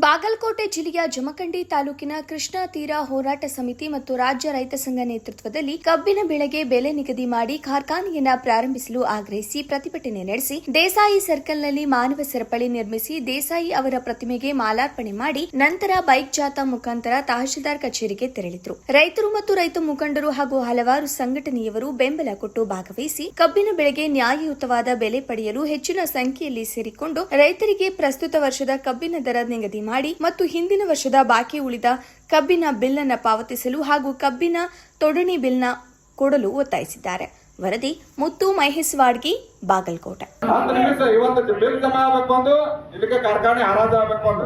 ಬಾಗಲಕೋಟೆ ಜಿಲ್ಲೆಯ ಜಮಖಂಡಿ ತಾಲೂಕಿನ ಕೃಷ್ಣಾ ತೀರ ಹೋರಾಟ ಸಮಿತಿ ಮತ್ತು ರಾಜ್ಯ ರೈತ ಸಂಘ ನೇತೃತ್ವದಲ್ಲಿ ಕಬ್ಬಿನ ಬೆಳೆಗೆ ಬೆಲೆ ನಿಗದಿ ಮಾಡಿ ಕಾರ್ಖಾನೆಯನ್ನ ಪ್ರಾರಂಭಿಸಲು ಆಗ್ರಹಿಸಿ ಪ್ರತಿಭಟನೆ ನಡೆಸಿ ದೇಸಾಯಿ ಸರ್ಕಲ್ನಲ್ಲಿ ಮಾನವ ಸರಪಳಿ ನಿರ್ಮಿಸಿ ದೇಸಾಯಿ ಅವರ ಪ್ರತಿಮೆಗೆ ಮಾಲಾರ್ಪಣೆ ಮಾಡಿ ನಂತರ ಬೈಕ್ ಜಾಥಾ ಮುಖಾಂತರ ತಹಶೀಲ್ದಾರ್ ಕಚೇರಿಗೆ ತೆರಳಿದರು. ರೈತರು ಮತ್ತು ರೈತ ಮುಖಂಡರು ಹಾಗೂ ಹಲವಾರು ಸಂಘಟನೆಯವರು ಬೆಂಬಲ ಕೊಟ್ಟು ಭಾಗವಹಿಸಿ ಕಬ್ಬಿನ ಬೆಳೆಗೆ ನ್ಯಾಯಯುತವಾದ ಬೆಲೆ ಪಡೆಯಲು ಹೆಚ್ಚಿನ ಸಂಖ್ಯೆಯಲ್ಲಿ ಸೇರಿಕೊಂಡು ರೈತರಿಗೆ ಪ್ರಸ್ತುತ ವರ್ಷದ ಕಬ್ಬಿನ ದರ ನಿಗದಿ ಮಾಡಿ ಮತ್ತು ಹಿಂದಿನ ವರ್ಷದ ಬಾಕಿ ಉಳಿದ ಕಬ್ಬಿನ ಬಿಲ್ ಅನ್ನು ಪಾವತಿಸಲು ಹಾಗೂ ಕಬ್ಬಿನ ತೊಡಣಿ ಬಿಲ್ನ ಕೊಡಲು ಒತ್ತಾಯಿಸಿದ್ದಾರೆ. ವರದಿ ಮುತ್ತು ಮಹೇಶ್ ವಾಡ್ಗಿ ಬಾಗಲಕೋಟೆ. ಇವತ್ತು ಬಿಲ್ ಜಮಾ ಆಗ್ಬೇಕು ಒಂದು ಇದಕ್ಕೆ ಕಾರ್ಖಾನೆ ಹರಾಜು ಆಗ್ಬೇಕು ಒಂದು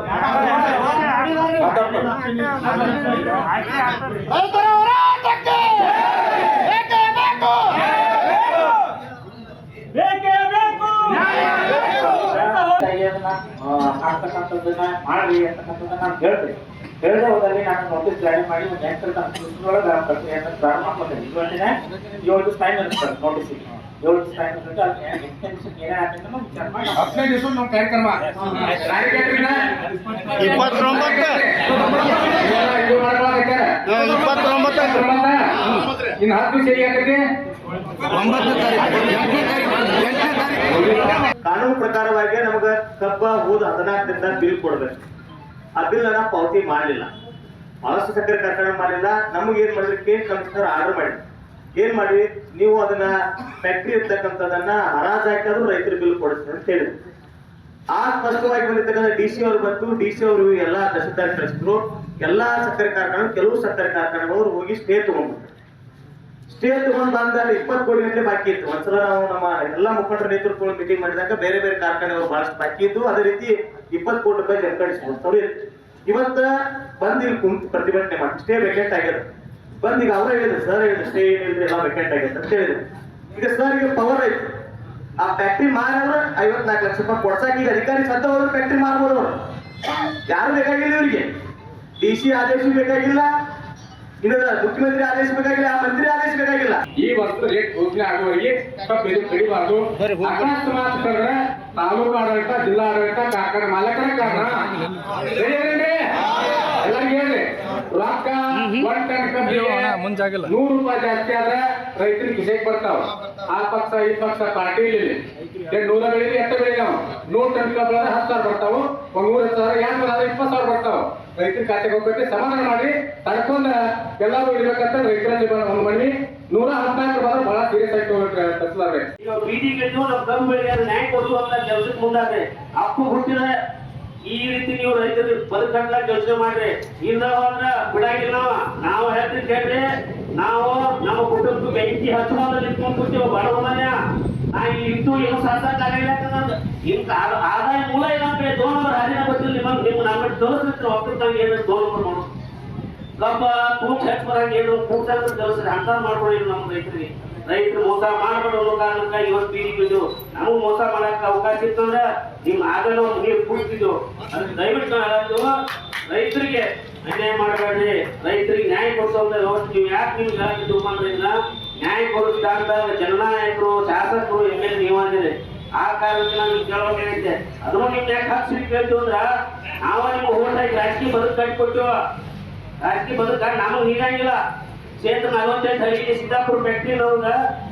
ರೈತರ ಹೋರಾಟಕ್ಕೆ ಬೇಕೇ ಬೇಕು ಬೇಕೇ ಬೇಕು ಆಗ್ತಕ್ಕಂಥದ್ದನ್ನ ಮಾಡ್ರಿ ಅಂತಕ್ಕಂಥದ್ದನ್ನ ನಾನು ಹೇಳ್ತೀನಿ. ಹೇಳದೆ ಹೋದಲ್ಲಿ ನಾನು ನೋಟಿಸ್ ಜಾರಿ ಮಾಡಿ ಒಂದು ಎಂಟು ನಾನು ಪ್ರಕ್ರಿಯೆಯನ್ನು ಪ್ರಾರಂಭ ಇವತ್ತಿನ ಏಳು ದಿವಸ ಟೈಮ್ ಇರುತ್ತೆ ನೋಟಿಸ್ ಏಳು ದಿವಸ ಟೈಮ್ ಇರುತ್ತೆ ಅದು ಏನೇ ಆಗ್ತದೆ ವಿಚಾರ ಮಾಡಿ ಹತ್ತನೇ ದಿವಸ ನಾವು ಕಾರ್ಯಕ್ರಮ. ಇಪ್ಪತ್ತೊಂಬತ್ತು. ಇಪ್ಪತ್ತೊಂಬತ್ತು. ಇನ್ನು ಹತ್ತು ಸರಿ ಹೇಗೆ ಒಂಬತ್ತು ತಾರೀಕು. ಎಂಟನೇ ತಾರೀಕು. ಎಂಟನೇ ತಾರೀಕು. ಕಾನೂನು ಪ್ರಕಾರವಾಗಿ ನಮಗ ಕಬ್ಬ, ಹೂದು ಹದಿನಾಲ್ಕರಿಂದ ಬಿಲ್ ಕೊಡ್ಬೇಕು. ಆ ಬಿಲ್ ಅನ್ನ ಪಾವತಿ ಮಾಡಲಿಲ್ಲ. ಬಹಳಷ್ಟು ಸಕ್ಕರೆ ಕಾರ್ಖಾನೆ ಮಾಡಲಿಲ್ಲ ನಮಗೆ ಏನ್ ಕೇಸ್ ಕಮಿಷನರ್ ಆರ್ಡರ್ ಮಾಡಿ ಏನ್ ಮಾಡಿ ನೀವು ಅದನ್ನ ಫ್ಯಾಕ್ಟ್ರಿ ಇರ್ತಕ್ಕಂಥದನ್ನ ಹರಾಜ್ ಹಾಕಿದ್ರು ರೈತರ ಬಿಲ್ ಕೊಡಿಸ್ತಾರೆ ಅಂತ ಹೇಳಿದ್ರು. ಆ ಸ್ಪಷ್ಟವಾಗಿ ಬಂದಿರ್ತಕ್ಕಂಥ ಡಿ ಸಿ ಅವರು ಬಂತು. ಡಿ ಸಿ ಅವರು ಎಲ್ಲಾ ತಹಸೀಲ್ದಾರ್ ಕಳಿಸಿದ್ರು ಎಲ್ಲಾ ಸಕ್ಕರೆ ಕಾರ್ಖಾನೆ, ಕೆಲವು ಸಕ್ಕರೆ ಕಾರ್ಖಾನೆಗಳು ಹೋಗಿ ಸ್ಟೇ ತಗೊಂಡ್ಬಿಟ್ರು ಸ್ಟೇ ತಗೊಂಡ್ ಬಂದಾಗ ಇಪ್ಪತ್ತು ಕೋಟಿ ಗಂಟೆ ಬಾಕಿ ಇತ್ತು. ಒಂದ್ಸಲ ನಾವು ನಮ್ಮ ಎಲ್ಲಾ ಮುಖಂಡರ ನೇತೃತ್ವಗಳು ಮೀಟಿಂಗ್ ಮಾಡಿದಾಗ ಬೇರೆ ಬೇರೆ ಕಾರ್ಖಾನೆಗಳು ಬಹಳಷ್ಟು ಬಾಕಿ ಇದ್ದು ಅದೇ ರೀತಿ ಇಪ್ಪತ್ತು ಕೋಟಿ ರೂಪಾಯಿ ಜರ್ಕಡಿಸ್ಬೋದು ಇವತ್ತ ಬಂದ್ ಇಲ್ಲಿ ಕುಂತು ಪ್ರತಿಭಟನೆ ಮಾಡಿ. ಸ್ಟೇ ವೇಕೆಂಟ್ ಆಗ್ಯದ ಬಂದ್ ಈಗ ಅವ್ರ ಹೇಳಿದ್ರು ಸರ್ ಹೇಳಿದ್ರು ಸ್ಟೇ ಏನಿಲ್ರಿ ಎಲ್ಲ ವೇಕೆಂಟ್ ಆಗ್ಯದ ಅಂತ ಹೇಳಿದ್ರು. ಈಗ ಸರ್ ಈಗ ಪವರ್ ಐತಿ ಆ ಫ್ಯಾಕ್ಟ್ರಿ ಮಾರಿದ್ರೆ ಐವತ್ನಾಲ್ಕು ಲಕ್ಷ ರೂಪಾಯಿ ಕೊಡ್ಸಾಕ ಈಗ ಅಧಿಕಾರಿ ಅವರು ಫ್ಯಾಕ್ಟ್ರಿ ಮಾರ್ಬೋದು ಅವರು. ಯಾರು ಬೇಕಾಗಿಲ್ಲ ಇವ್ರಿಗೆ? ಡಿ ಸಿ ಆದೇಶ ಬೇಕಾಗಿಲ್ಲ. ಇನ್ನು ಮುಖ್ಯಮಂತ್ರಿ ಆದೇಶ ಬೇಕಾಗಿಲ್ಲ ಆ ಮಂತ್ರಿ ಆದೇಶ ಬೇಕಾಗಿಲ್ಲ ಈ ವಸ್ತು ರೇಟ್ ಘೋಷಣೆ ಆಗುವವರೆಗೆ ಕಬ್ಬು ಇದು ಕಡಿಬಾರ್ದು ಅಕಸ್ಮಾತ್ ಕಂಡ್ರೆ ತಾಲೂಕು ಆಡಳಿತ ಜಿಲ್ಲಾ ಆಡಳಿತ ಕಾರ್ಖಾನೆ ಮಾಲಕರ ಕಾರಣ? ಎಲ್ಲರಿಗೂ ಹೇಳ್ರಿ ರೊಕ್ಕ ಒಂದ್ ಟನ್ ಕಬ್ಬಿಗೆ ನೂರು ರೂಪಾಯಿ ಜಾಸ್ತಿ ಆದ್ರೆ ರೈತರಿಗೆ ಕಿಸೆ ಬರ್ತಾವ. ಆ ಪಕ್ಷ ಈ ಪಕ್ಷ ಪಾರ್ಟಿ ಇಲ್ಲಿ ನೂರ ಬೆಳಿಗ್ಗೆ ಎಷ್ಟ ಬೆಳಿಗ್ಗೆ ನೂರ್ ಟನ್ ಕಬ್ಬ ಹತ್ತು ಸಾವಿರ ಬರ್ತಾವ. ಒಂದ್ ಮೂರ್ ಹತ್ತು ಸಾವಿರ ಎಂಟು ಸಾವಿರ ಇಪ್ಪತ್ತು ಸಾವಿರ ರೈತರ ಖಾತೆಗೆ ಹೋಗ್ಬೇಕು, ಸಮಾಧಾನ ಮಾಡಿ, ತಡ್ಕೊಂಡ ಎಲ್ಲರೂ ಇಡ್ಬೇಕಂತ ರೈತರಲ್ಲಿ ಒಂದು ಮಣ್ಣಿ ನೂರ ಹದಿನಾಲ್ಕು ಬಂದ್ರೆ ಬಹಳ ಸೀರಿಯಸ್ ಆಗಿ ಹೋಗ್ಬೇಕು ತಪ್ಪಿಸ್ಲಾರ್ದೆ ಈಗ ಬೀದಿಗೆ ಎದ್ದು ನಮ್ಮ ಕಮ್ಮಿ ಬೆಳೆಗಾರ ನ್ಯಾಯ ಕೊಡಿಸುವಂತ ಕೆಲಸಕ್ಕೆ ಮುಂದಾದ್ರೆ ಅಪ್ಪು ಹುಟ್ಟಿದ ಈ ರೀತಿ ನೀವು ರೈತರು ಬದುಕಂತ ಯೋಚನೆ ಮಾಡ್ರಿ. ಇಲ್ಲ ಹೋದ್ರ ಬಿಡಾಗಿಲ್ಲ ನಾವ ಹೇಳ್ತೀವಿ ಕೇಳ್ರಿ. ನಾವು ನಮ್ಮ ಕುಟುಂಬ ಬೆಂಕಿ ಹಚ್ಚುವಾಗ ನಿಂತ್ಕೊಂಡು ಕೂತೀವಿ ಬಡವನ ನಾ ಇಂತೂ ಏನು ಸಾಕಾಗಿಲ್ಲ ಇಂತ ಆದಾಯ ಮೂಲ ಏನಂದ್ರೆ ದೋನ್ ಹಾದಿನ ಗೊತ್ತಿಲ್ಲ ನಿಮಗೆ ನಿಮ್ಮ ನಮ್ಮ ತೋರಿಸಿದ್ರೆ ಒಕ್ಕಲ್ತಂಗೆ ಏನು ನಂಬರ್ ನೋಡು. ಕಬ್ಬ ತೂಕ ಹೆಚ್ಚು ಬರಂಗ ಏನು ಕೂಟ ಕೆಲಸ ಅಂತ ಮಾಡ್ಕೊಳ್ಳಿ ನಮ್ಮ ರೈತರಿಗೆ. ರೈತರು ಮೋಸ ಮಾಡಬೇಡ ಕಾರಣಕ್ಕ ಇವತ್ತು ಬೀದಿ ಬಿದ್ದು ನಾವು ಮೋಸ ಮಾಡಕ್ಕೆ ಅವಕಾಶ ಇತ್ತು ಅಂದ್ರೆ ನಿಮ್ ಆಗಲ್ಲ ಒಂದು ನೀರು ಕುಡಿತಿದ್ದು. ಅದಕ್ಕೆ ದಯವಿಟ್ಟು ನಾವು ಹೇಳೋದು ರೈತರಿಗೆ ಅನ್ಯಾಯ ಮಾಡಬೇಡ್ರಿ. ರೈತರಿಗೆ ನ್ಯಾಯ ಕೊಡಿಸೋದ ವ್ಯವಸ್ಥೆ. ನೀವು ಯಾಕೆ ನಿಮ್ಗೆ ಹೇಳಕ್ಕೆ ಮಾಡ್ರಿಲ್ಲ ನ್ಯಾಯ ಕೊಡಿಸಿದಾಗ ಜನನಾಯಕರು, ಶಾಸಕರು ಎಂ ಎಲ್ ನೀವಂದಿರಿ ಆ ಕಾರಣಕ್ಕೆ ನಾನು ನಿಮ್ಗೆ ಅದು ಹೇಳಿದ್ದೆ. ಅದನ್ನು ನಿಮ್ ಯಾಕೆ ಹಾಕ್ಸಿ ಕೇಳ್ತು ಅಂದ್ರ, ನಾವ ನಿಮ್ಮ ಹಾಕಿ ರಾಜಕೀಯ ಬದುಕು ಕಟ್ಕೊಟ್ಟು ರಾಜಕೀಯ ಬದುಕ ನಮಗೆ ನೀರಂಗಿಲ್ಲ ಕ್ಷೇತ್ರ ನಲವತ್ತೆಂಟು ಹಳ್ಳಿಗೆ ಸಿದ್ದಾಪುರ ಫ್ಯಾಕ್ಟ್ರಿ ನಮ್ಗ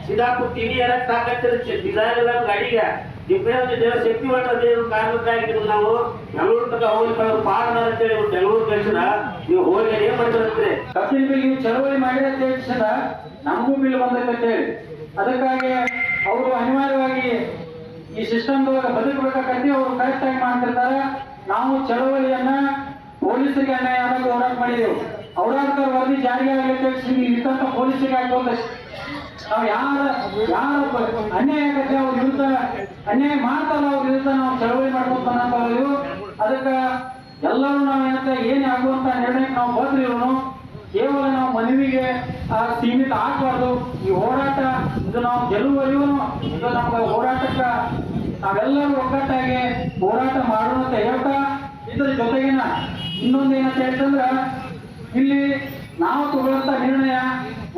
ಸಿದ್ದಾಪುರ ತಿಂಡಿ ಎರಕ್ ಸಾಕತ್ತಿರ ಡಿಸೈರ್ ಗಾಡಿಗೆ. ಡಿಫ್ರೆನ್ಸ್ ದೇವ ಶಕ್ತಿ ಮಟ್ಟ ದೇವ್ರ ಕಾರಣಕ್ಕಾಗಿ ನಾವು. ಬೆಂಗಳೂರು ತನಕ ಹೋಗಿ ಪಾಡ ಅಂತೇಳಿ ಇವ್ರು ಬೆಂಗಳೂರು ಕಳಿಸಿದ ನೀವು ಹೋಗಿ ಏನ್ ಮಾಡ್ತಾರೆ ಕಪಿಲ್ ಬಿಲ್ ನೀವು ಚಳವಳಿ ಮಾಡಿದ ತಕ್ಷಣ ನಮಗೂ ಬಿಲ್ ಬಂದೈತೆ ಹೇಳಿ. ಅದಕ್ಕಾಗಿ ಅವರು ಅನಿವಾರ್ಯವಾಗಿ ಈ ಸಿಸ್ಟಮ್ ಬದುಕಬೇಕಾಗತ್ತೆ ಅವರು ಕರೆಕ್ಟ್ ಆಗಿ ಮಾಡ್ತಿರ್ತಾರೆ ನಾವು ಚಳವಳಿಯನ್ನ ಪೊಲೀಸರಿಗೆ ಅನ್ಯಾಯ ಅನ್ನೋದು ಹೋರಾಟ ಮಾಡಿದೆವು. ಔರಾಡ್ಕರ್ ವರದಿ ಜಾರಿಗೆ ಆಗಲಿಕ್ಕೆ ಇರ್ತಂತ ಪೊಲೀಸರಿಗೆ ಆಗ್ಬೋದು ನಾವು ಯಾರ ಯಾರ ಅನ್ಯಾಯ ಆಗತ್ತೆ ಅವ್ರ ವಿರುದ್ಧ, ಅನ್ಯಾಯ ಮಾಡ್ತಾರ ಅವ್ರ ವಿರುದ್ಧ ನಾವು ಚಳವಳಿ ಅನ್ನೋ ಅದಕ್ಕೆ ಎಲ್ಲರೂ ನಾವು ಏನಂತ ಏನ್ ಆಗುವಂತ ನಿರ್ಣಯಕ್ಕೆ ನಾವು ಬಂದ್ರಿ ಇವನು ಕೇವಲ ನಾವು ಮನವಿಗೆ ಸೀಮಿತ ಆಗ್ಬಾರ್ದು. ಈ ಹೋರಾಟ ಇದು ನಾವು ಗೆಲ್ಲುವರಿಗೂ ಇದು ನಮ್ಗೆ ಹೋರಾಟಕ್ಕ ನಾವೆಲ್ಲರೂ ಒಗ್ಗಟ್ಟಾಗಿ ಹೋರಾಟ ಮಾಡೋಣ ಅಂತ ಹೇಳ್ತಾ ಇದ್ರ ಜೊತೆಗಿನ ಇನ್ನೊಂದು ಏನಂತ ಹೇಳ್ತಂದ್ರ, ಇಲ್ಲಿ ನಾವು ತಗೊಳ್ಳಂತ ನಿರ್ಣಯ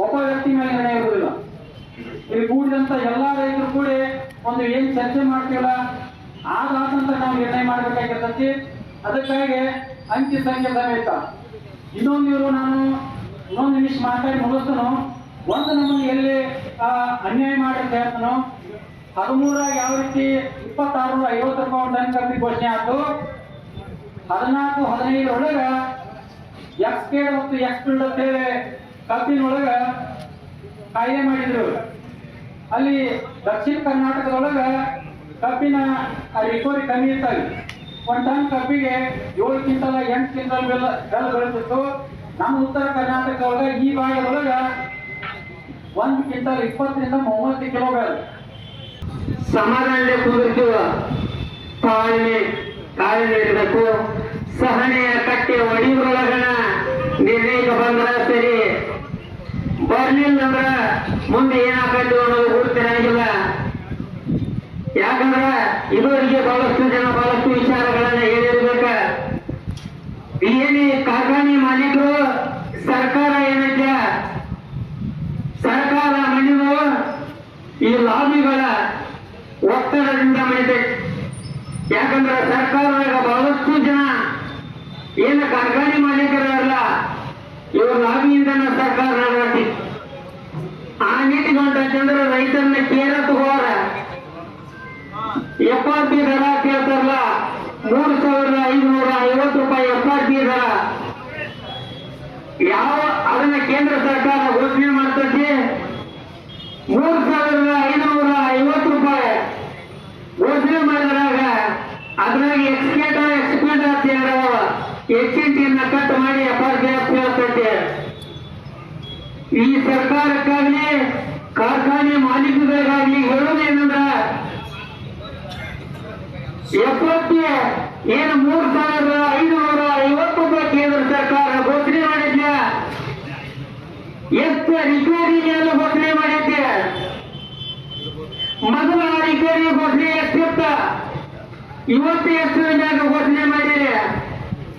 ಒಬ್ಬ ವ್ಯಕ್ತಿ ಮೇಲೆ ನಿರ್ಣಯ ಇರುವುದಿಲ್ಲ. ಇಲ್ಲಿ ಕೂಡಿದಂತ ಎಲ್ಲಾ ರೈತರು ಕೂಡಿ ಒಂದು ಏನ್ ಚರ್ಚೆ ಮಾಡ್ತೀವಲ್ಲ ಆದಂತ ನಾವು ನಿರ್ಣಯ ಮಾಡ್ಬೇಕಾಗಿರ್ತೈತಿ. ಅದಕ್ಕಾಗಿ ಅಂಕಿ ಸಂಖ್ಯೆ ಸಮೇತ ಇನ್ನೊಂದು ಇವರು ನಾನು ಇನ್ನೊಂದು ನಿಮಿಷ ಮಾತಾಡಿ ಮುಗಿಸ್ತನು. ಒಂದು ನಮ್ಮನ್ನು ಎಲ್ಲಿ ಅನ್ಯಾಯ ಮಾಡಿರ್ತಾನೋ ಹದಿಮೂರಾಗ ಯಾವ ರೀತಿ ಇಪ್ಪತ್ತಾರು ಐವತ್ತು ರೂಪಾಯಿ ಟನ್ ಕಮ್ಮಿ ಘೋಷಣೆ ಆಯ್ತು. ಹದಿನಾಲ್ಕು ಹದಿನೈದರೊಳಗ ಎಕ್ಸ್ ಕೆ ಮತ್ತು ಎಕ್ಸ್ ಫೀಲ್ಡ್ ಅಂತ ಹೇಳಿ ಕಬ್ಬಿನೊಳಗ ಕಾಯ್ದೆ ಮಾಡಿದ್ರು. ಅಲ್ಲಿ ದಕ್ಷಿಣ ಕರ್ನಾಟಕದೊಳಗ ಕಬ್ಬಿನ ರಿಕವರಿ ಕಮ್ಮಿ ಇರ್ತದೆ ಒಂದು ಟನ್ ಕಬ್ಬಿಗೆ ಏಳು ಕ್ವಿಂಟಲ್, ಎಂಟು ಕ್ವಿಂಟಲ್ ಬೆಲ್ಲ ಬೆಲ್ಲ ಬೆಳೆದಿತ್ತು ನಮ್ಮ ಉತ್ತರ ಕರ್ನಾಟಕದೊಳಗ ಈ ಭಾಗದೊಳಗ ಒಂದು ಕ್ವಿಂಟಲ್ ಇಪ್ಪತ್ತರಿಂದ ಮೂವತ್ತು ಕಿಲೋ ಬೆಲ್ಲ. ಸಮಾಧಾನದಲ್ಲಿ ಕುದುರ್ತೀವ. ತಾಳ್ಮೆ ತಾಳ್ಮೆ ಇರಬೇಕು. ಸಹನೆಯ ಕಟ್ಟೆ ಒಡಿದ್ರೊಳಗನ ನಿರ್ಣಯಕ್ಕೆ ಬಂದ್ರ ಸರಿ. ಬರ್ಲಿಲ್ಲ ಅಂದ್ರ ಮುಂದೆ ಏನಾಗತ್ತೆ ಅನ್ನೋದು ಗುರುತಿರಂಗಿಲ್ಲ ಯಾಕಂದ್ರ ಇದುವರೆಗೆ ಬಹಳಷ್ಟು ಜನ ಬಹಳಷ್ಟು ವಿಚಾರಗಳನ್ನ ಹೇಳಿರ್ಬೇಕ. ಏನೇ ಕಾರ್ಖಾನೆ ಮಾಲೀಕರು, ಸರ್ಕಾರ ಏನಂತೆ ಸರ್ಕಾರ ಮಣ್ಣಿನ ಈ ಲಾಬಿಗಳ ಒತ್ತಡದಿಂದ ಮೇಲೆ ಯಾಕಂದ್ರೆ ಸರ್ಕಾರ ಬಹಳಷ್ಟು ಜನ ಏನ ಕಾರ್ಖಾನೆ ಮಾಲೀಕರಲ್ಲ ಇವ್ರ ಲಾಬಿಯಿಂದನ ಸರ್ಕಾರ ನಡೆಸಿ ಆ ನಿಟ್ಟಿಗೊಂಡಂದ್ರೆ ರೈತರನ್ನ ಕೇರ ತಗೋರ ಎಫ್ ಆರ್ ಪಿ ದರ ಕೇಳ್ತಾರಲ್ಲ, ಮೂರು ಸಾವಿರದ ಐದುನೂರ ಐವತ್ತು ರೂಪಾಯಿ ಎಫ್ ಆರ್ ಪಿ ದರ. ಯಾವ, ಅದನ್ನ ಕೇಂದ್ರ ಸರ್ಕಾರ ಘೋಷಣೆ ಮಾಡ್ತೈತಿ ಮೂರು ಸಾವಿರದ ಐನೂರ ಐವತ್ತು ರೂಪಾಯಿ ಘೋಷಣೆ ಮಾಡಿದ್ರಾಗ ಅದ್ರಾಗ ಎಕ್ಸ್ಪೇಟ ಎಕ್ಸ್ಪೇಟ್ ಅಂತ ಹೇಳವ ಎಕ್ಸಿಟಿಯನ್ನ ಕಟ್ ಮಾಡಿ ಎಫ್ ಆರ್ ಪಿ ಎಫ್ ಹೇಳ್ತೈತಿ ಈ ಸರ್ಕಾರಕ್ಕಾಗಲಿ ಕಾರ್ಖಾನೆ ಮಾಲೀಕರಿಗಾಗಲಿ ಹೇಳೋದೇನಂದ್ರ ಎಪ್ಪತ್ತು, ಏನು ಮೂರ್ ಸಾವಿರದ ಐವತ್ತು ರೂಪಾಯಿ ಕೇಂದ್ರ ಸರ್ಕಾರ ಘೋಷಣೆ ಮಾಡಿದ್ಯ? ಎಷ್ಟು ಮೇಲೆ ಘೋಷಣೆ ಮಾಡಿದ್ಯ ಮೊದಲ ರಿಕವರಿ ಘೋಷಣೆ ಎಷ್ಟಿತ್ತ ಇವತ್ತು ಎಷ್ಟು ಘೋಷಣೆ ಮಾಡಿರಿ